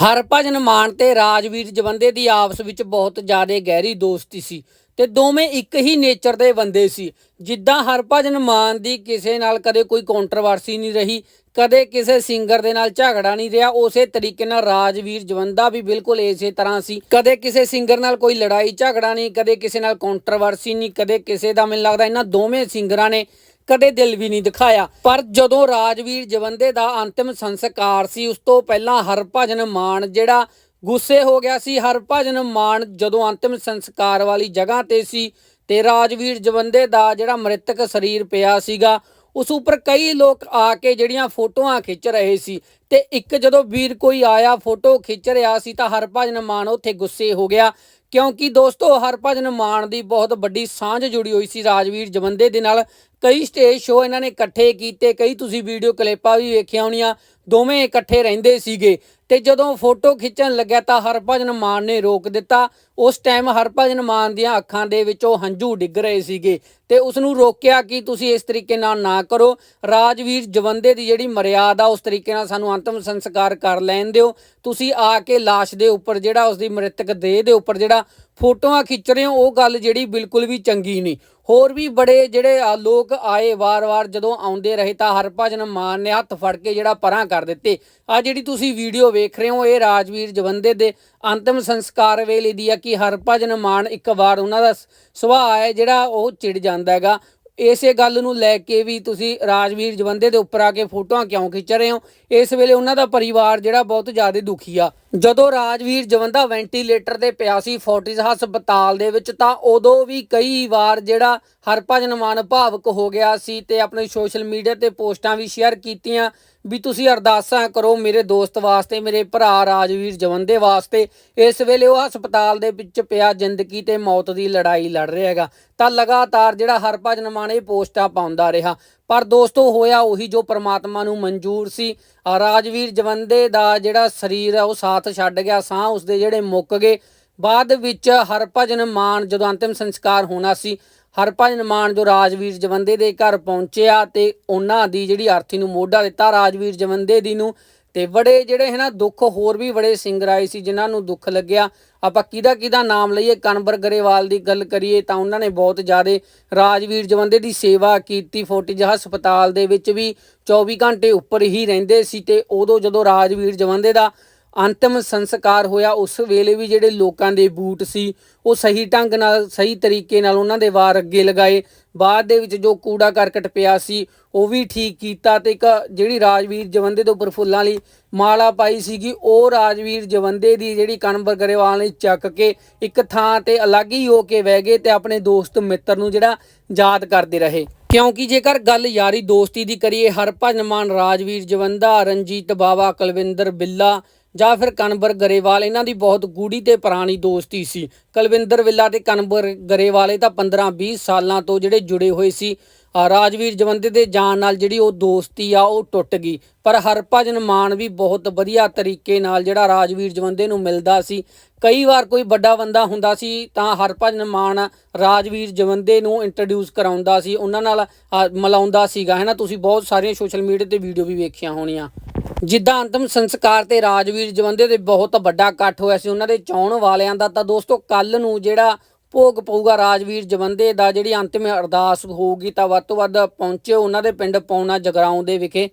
ਹਰਭਜਨ ਮਾਨ ਤੇ ਰਾਜਵੀਰ ਜਵੰਦੇ ਦੀ ਆਪਸ ਵਿੱਚ ਬਹੁਤ ਜ਼ਿਆਦਾ ਗਹਿਰੀ ਦੋਸਤੀ ਸੀ ਤੇ ਦੋਵੇਂ ਇੱਕ ਹੀ ਨੇਚਰ ਦੇ ਬੰਦੇ ਸੀ। ਜਿੱਦਾਂ ਹਰਭਜਨ ਮਾਨ ਦੀ ਕਿਸੇ ਨਾਲ ਕਦੇ ਕੋਈ ਕੰਟਰੋਵਰਸੀ ਨਹੀਂ ਰਹੀ, ਕਦੇ ਕਿਸੇ ਸਿੰਗਰ ਦੇ ਨਾਲ ਝਗੜਾ ਨਹੀਂ ਰਿਹਾ, ਉਸੇ ਤਰੀਕੇ ਨਾਲ ਰਾਜਵੀਰ ਜਵੰਦਾ ਵੀ ਬਿਲਕੁਲ ਇਸੇ ਤਰ੍ਹਾਂ ਸੀ। ਕਦੇ ਕਿਸੇ ਸਿੰਗਰ ਨਾਲ ਕੋਈ ਲੜਾਈ ਝਗੜਾ ਨਹੀਂ, ਕਦੇ ਕਿਸੇ ਨਾਲ ਕੰਟਰੋਵਰਸੀ ਨਹੀਂ, ਕਦੇ ਕਿਸੇ ਦਾ ਮੈਨੂੰ ਲੱਗਦਾ ਇਹਨਾਂ ਦੋਵੇਂ ਸਿੰਗਰਾਂ ਨੇ ਕਦੇ ਦਿਲ ਵੀ ਨਹੀਂ ਦਿਖਾਇਆ। ਪਰ ਜਦੋਂ ਰਾਜਵੀਰ ਜਵੰਦੇ ਦਾ ਅੰਤਿਮ ਸੰਸਕਾਰ ਸੀ, ਉਸ ਤੋਂ ਪਹਿਲਾਂ ਹਰਭਜਨ ਮਾਨ ਜਿਹੜਾ ਗੁੱਸੇ ਹੋ ਗਿਆ ਸੀ ਹਰਭਜਨ ਮਾਨ ਜਦੋਂ ਅੰਤਿਮ ਸੰਸਕਾਰ ਵਾਲੀ ਜਗ੍ਹਾ ਤੇ ਸੀ ਤੇ ਰਾਜਵੀਰ ਜਵੰਦੇ ਦਾ ਜਿਹੜਾ ਮ੍ਰਿਤਕ ਸਰੀਰ ਪਿਆ ਸੀਗਾ, ਉਸ ਉੱਪਰ ਕਈ ਲੋਕ ਆ ਕੇ ਜਿਹੜੀਆਂ ਫੋਟੋਆਂ ਖਿੱਚ ਰਹੇ ਸੀ ਤੇ ਇੱਕ ਜਦੋਂ ਵੀਰ ਕੋਈ ਆਇਆ, ਫੋਟੋ ਖਿੱਚ ਰਿਹਾ ਸੀ ਤਾਂ ਹਰਭਜਨ ਮਾਨ ਉੱਥੇ ਗੁੱਸੇ ਹੋ ਗਿਆ। ਕਿਉਂਕਿ ਦੋਸਤੋ ਹਰਭਜਨ ਮਾਨ ਦੀ ਬਹੁਤ ਵੱਡੀ ਸਾਂਝ ਜੁੜੀ ਹੋਈ ਸੀ ਰਾਜਵੀਰ ਜਵੰਦੇ ਦੇ ਨਾਲ। ਕਈ ਸਟੇਜ ਸ਼ੋਅ ਇਹਨਾਂ ਨੇ ਇਕੱਠੇ ਕੀਤੇ, ਕਈ ਤੁਸੀਂ ਵੀਡੀਓ ਕਲਿੱਪਾਂ ਵੀ ਵੇਖੀਆਂ ਹੋਣੀਆਂ, ਦੋਵੇਂ ਇਕੱਠੇ ਰਹਿੰਦੇ ਸੀਗੇ। ਤੇ ਜਦੋਂ ਫੋਟੋ ਖਿੱਚਣ ਲੱਗਿਆ ਤਾਂ ਹਰਭਜਨ ਮਾਨ ਨੇ ਰੋਕ ਦਿੱਤਾ। ਉਸ ਟਾਈਮ ਹਰਭਜਨ ਮਾਨ ਦੀਆਂ ਅੱਖਾਂ ਦੇ ਵਿੱਚੋਂ ਹੰਝੂ ਡਿੱਗ ਰਹੇ ਸੀਗੇ ਤੇ ਉਸ ਨੂੰ ਰੋਕਿਆ ਕਿ ਤੁਸੀਂ ਇਸ ਤਰੀਕੇ ਨਾਲ ਨਾ ਕਰੋ। ਰਾਜਵੀਰ ਜਵੰਦੇ ਦੀ ਜਿਹੜੀ ਮਰਿਆਦਾ, ਉਸ ਤਰੀਕੇ ਨਾਲ ਸਾਨੂੰ ਅੰਤਮ ਸੰਸਕਾਰ ਕਰ ਲੈਣ ਦਿਓ। ਤੁਸੀਂ ਆ ਕੇ ਲਾਸ਼ ਦੇ ਉੱਪਰ ਜਿਹੜਾ ਉਸ ਦੀ ਮ੍ਰਿਤਕ ਦੇਹ ਦੇ ਉੱਪਰ ਜਿਹੜਾ ਫੋਟੋਆਂ ਖਿੱਚ ਰਹੇ ਹੋ, ਉਹ ਗੱਲ ਜਿਹੜੀ ਬਿਲਕੁਲ ਵੀ ਚੰਗੀ ਨਹੀਂ। ਹੋਰ ਵੀ ਬੜੇ ਜਿਹੜੇ ਲੋਕ ਆਏ ਵਾਰ-ਵਾਰ ਜਦੋਂ ਆਉਂਦੇ ਰਹੇ ਤਾਂ ਹਰਭਜਨ ਮਾਨ ਨੇ ਹੱਥ ਫੜ ਕੇ ਜਿਹੜਾ ਪਰਾਂ ਕਰ ਦਿੱਤੇ। ਆ ਜਿਹੜੀ ਤੁਸੀਂ ਵੀਡੀਓ ਵੇਖ ਰਹੇ ਹੋ, ਇਹ ਰਾਜਵੀਰ ਜਵੰਦੇ ਦੇ ਅੰਤਮ ਸੰਸਕਾਰ ਵੇਲੇ ਦੀ ਆ ਕਿ ਹਰਭਜਨ ਮਾਨ ਇੱਕ ਵਾਰ ਉਹਨਾਂ ਦਾ ਸੁਭਾਅ ਹੈ, ਜਿਹੜਾ ਉਹ ਚਿੜ ਜਾਂਦਾ ਹੈਗਾ। ਇਸੇ ਗੱਲ ਨੂੰ ਲੈ ਕੇ ਵੀ ਤੁਸੀਂ ਰਾਜਵੀਰ ਜਵੰਦੇ ਦੇ ਉੱਪਰ ਆ ਕੇ ਫੋਟੋਆਂ ਕਿਉਂ ਖਿੱਚ ਰਹੇ ਹੋ? ਇਸ ਵੇਲੇ ਉਹਨਾਂ ਦਾ ਪਰਿਵਾਰ ਜਿਹੜਾ ਬਹੁਤ ਜ਼ਿਆਦਾ ਦੁਖੀ ਆ। ਜਦੋਂ ਰਾਜਵੀਰ ਜਵੰਦਾ ਵੈਂਟੀਲੇਟਰ ਤੇ ਪਿਆ ਸੀ ਫੋਰਟਿਸ ਹਸਪਤਾਲ ਦੇ ਵਿੱਚ, ਤਾਂ ਉਦੋਂ ਵੀ ਕਈ ਵਾਰ ਜਿਹੜਾ ਹਰਭਜਨ ਮਾਨ ਭਾਵਕ ਹੋ ਗਿਆ ਸੀ ਤੇ ਆਪਣੇ ਸੋਸ਼ਲ ਮੀਡੀਆ ਤੇ ਪੋਸਟਾਂ ਵੀ ਸ਼ੇਅਰ ਕੀਤੀਆਂ। ਵੀ ਤੁਸੀਂ ਅਰਦਾਸਾਂ ਕਰੋ ਮੇਰੇ ਦੋਸਤ ਵਾਸਤੇ, ਮੇਰੇ ਭਰਾ ਰਾਜਵੀਰ ਜਵੰਦੇ ਵਾਸਤੇ। ਇਸ ਵੇਲੇ ਉਹ ਹਸਪਤਾਲ ਦੇ ਵਿੱਚ ਪਿਆ, ਜ਼ਿੰਦਗੀ ਤੇ ਮੌਤ ਦੀ ਲੜਾਈ ਲੜ ਰਿਹਾ ਹੈਗਾ। ਤਾਂ ਲਗਾਤਾਰ ਜਿਹੜਾ ਹਰਭਜਨ ਮਾਨ ਇਹ ਪੋਸਟਾਂ ਪਾਉਂਦਾ ਰਿਹਾ। ਪਰ ਦੋਸਤੋ, ਹੋਇਆ ਉਹੀ ਜੋ ਪ੍ਰਮਾਤਮਾ ਨੂੰ ਮਨਜ਼ੂਰ ਸੀ। ਰਾਜਵੀਰ ਜਵੰਦੇ ਦਾ ਜਿਹੜਾ ਸਰੀਰ ਹੈ ਉਹ ਸਾਥ ਛੱਡ ਗਿਆ, ਸਾਹ ਉਸਦੇ ਜਿਹੜੇ ਮੁੱਕ ਗਏ। ਬਾਅਦ ਵਿੱਚ ਹਰਭਜਨ ਮਾਨ ਜਦੋਂ ਅੰਤਿਮ ਸੰਸਕਾਰ ਹੋਣਾ ਸੀ, ਹਰਭਜਨ ਮਾਨ ਜੋ ਰਾਜਵੀਰ ਜਵੰਦੇ ਦੇ ਘਰ ਪਹੁੰਚਿਆ ਤੇ ਉਹਨਾਂ ਦੀ ਜਿਹੜੀ ਆਰਥੀ ਨੂੰ ਮੋਢਾ ਦਿੱਤਾ ਰਾਜਵੀਰ ਜਵੰਦੇ ਦੀ ਨੂੰ, ਤੇ ਬੜੇ ਜਿਹੜੇ ਹੈ ਨਾ ਦੁੱਖ ਹੋਰ ਵੀ ਬੜੇ ਸਿੰਗਰ ਆਏ ਸੀ ਜਿਨ੍ਹਾਂ ਨੂੰ ਦੁੱਖ ਲੱਗਿਆ। ਆਪਾਂ ਕਿਹਦਾ ਕਿਹਦਾ ਨਾਮ ਲਈਏ, ਕਨਵਰ ਗਰੇਵਾਲ ਦੀ ਗੱਲ ਕਰੀਏ ਤਾਂ ਉਹਨਾਂ ਨੇ ਬਹੁਤ ਜ਼ਿਆਦਾ ਰਾਜਵੀਰ ਜਵੰਦੇ ਦੀ ਸੇਵਾ ਕੀਤੀ। ਫੋਰਟਿਜ ਹਸਪਤਾਲ ਦੇ ਵਿੱਚ ਵੀ 24 ਘੰਟੇ ਉੱਪਰ ਹੀ ਰਹਿੰਦੇ ਸੀ ਤੇ ਉਦੋਂ ਜਦੋਂ ਰਾਜਵੀਰ ਜਵੰਦੇ ਦਾ ਅੰਤਿਮ ਸੰਸਕਾਰ ਹੋਇਆ। ਉਸ ਵੇਲੇ ਵੀ ਜਿਹੜੇ ਲੋਕਾਂ ਦੇ ਬੂਟ ਸੀ, ਉਹ ਸਹੀ ਢੰਗ ਨਾਲ, ਸਹੀ ਤਰੀਕੇ ਨਾਲ ਉਹਨਾਂ ਦੇ ਵਾਰ ਅੱਗੇ ਲਗਾਏ। ਬਾਅਦ ਦੇ ਵਿੱਚ ਜੋ ਕੂੜਾ ਕਰਕਟ ਪਿਆ ਸੀ, ਉਹ ਵੀ ਠੀਕ ਕੀਤਾ ਤੇ ਇੱਕ ਜਿਹੜੀ ਰਾਜਵੀਰ ਜਵੰਦੇ ਦੇ ਉੱਪਰ ਫੁੱਲਾਂ ਲਈ ਮਾਲਾ ਪਾਈ ਸੀਗੀ, ਉਹ ਰਾਜਵੀਰ ਜਵੰਦੇ ਦੀ ਜਿਹੜੀ ਕਨਵਰ ਗਰੇਵਾਲ ਨੇ ਚੱਕ ਕੇ ਇੱਕ ਥਾਂ ਤੇ ਅਲੱਗ ਹੀ ਹੋ ਕੇ ਬਹਿ ਗਏ ਤੇ ਆਪਣੇ ਦੋਸਤ ਮਿੱਤਰ ਨੂੰ ਜਿਹੜਾ ਯਾਦ ਕਰਦੇ ਰਹੇ। ਕਿਉਂਕਿ ਜੇਕਰ ਗੱਲ ਯਾਰੀ ਦੋਸਤੀ ਦੀ ਕਰੀਏ, ਹਰਭਜਨ ਮਾਨ, ਰਾਜਵੀਰ ਜਵੰਦਾ, ਰਣਜੀਤ ਬਾਵਾ, ਕੁਲਵਿੰਦਰ ਬਿੱਲਾ ਜਾਂ ਫਿਰ ਕਨਵਰ ਗਰੇਵਾਲ, ਇਹਨਾਂ ਦੀ ਬਹੁਤ ਗੂੜੀ ਤੇ ਪੁਰਾਣੀ ਦੋਸਤੀ ਸੀ। ਕੁਲਵਿੰਦਰ ਵਿੱਲਾ ਤੇ ਕਨਵਰ ਗਰੇਵਾਲ ਇਹ ਤਾਂ 15-20 ਸਾਲਾਂ ਤੋਂ ਜਿਹੜੇ ਜੁੜੇ ਹੋਏ ਸੀ। ਰਾਜਵੀਰ ਜਵੰਦੇ ਦੇ ਜਾਣ ਨਾਲ ਜਿਹੜੀ ਉਹ ਦੋਸਤੀ ਆ, ਉਹ ਟੁੱਟ ਗਈ। ਪਰ ਹਰਭਜਨ ਮਾਨ ਵੀ ਬਹੁਤ ਵਧੀਆ ਤਰੀਕੇ ਨਾਲ ਜਿਹੜਾ ਰਾਜਵੀਰ ਜਵੰਦੇ ਨੂੰ ਮਿਲਦਾ ਸੀ। ਕਈ ਵਾਰ ਕੋਈ ਵੱਡਾ ਬੰਦਾ ਹੁੰਦਾ ਸੀ ਤਾਂ ਹਰਭਜਨ ਮਾਨ ਰਾਜਵੀਰ ਜਵੰਦੇ ਨੂੰ ਇੰਟਰੋਡਿਊਸ ਕਰਾਉਂਦਾ ਸੀ। ਉਹਨਾਂ ਨਾਲ ਮਿਲਾਉਂਦਾ ਸੀਗਾ, ਹੈ ਨਾ? ਤੁਸੀਂ ਬਹੁਤ ਸਾਰੀਆਂ ਸੋਸ਼ਲ ਮੀਡੀਆ ਤੇ ਵੀਡੀਓ ਵੀ ਵੇਖੀਆਂ ਹੋਣੀਆਂ। ਜਿੱਦਾਂ ਅੰਤਮ ਸੰਸਕਾਰ ਤੇ ਰਾਜਵੀਰ ਜਵੰਦੇ ਦੇ ਬਹੁਤ ਵੱਡਾ ਇਕੱਠ ਹੋਇਆ ਸੀ, ਉਹਨਾਂ ਦੇ ਚਾਹਣ ਵਾਲਿਆਂ ਦਾ, ਤਾਂ ਦੋਸਤੋ ਕੱਲ ਨੂੰ ਜਿਹੜਾ ਭੋਗ ਪਊਗਾ ਰਾਜਵੀਰ ਜਵੰਦੇ ਦਾ, ਜਿਹੜੀ ਅੰਤਿਮ ਅਰਦਾਸ ਹੋਊਗੀ, ਤਾਂ ਵੱਧ ਤੋਂ ਵੱਧ ਪਹੁੰਚੇ ਉਹਨਾਂ ਦੇ ਪਿੰਡ ਪੌਣਾ ਜਗਰਾਉਂ ਦੇ ਵਿਖੇ।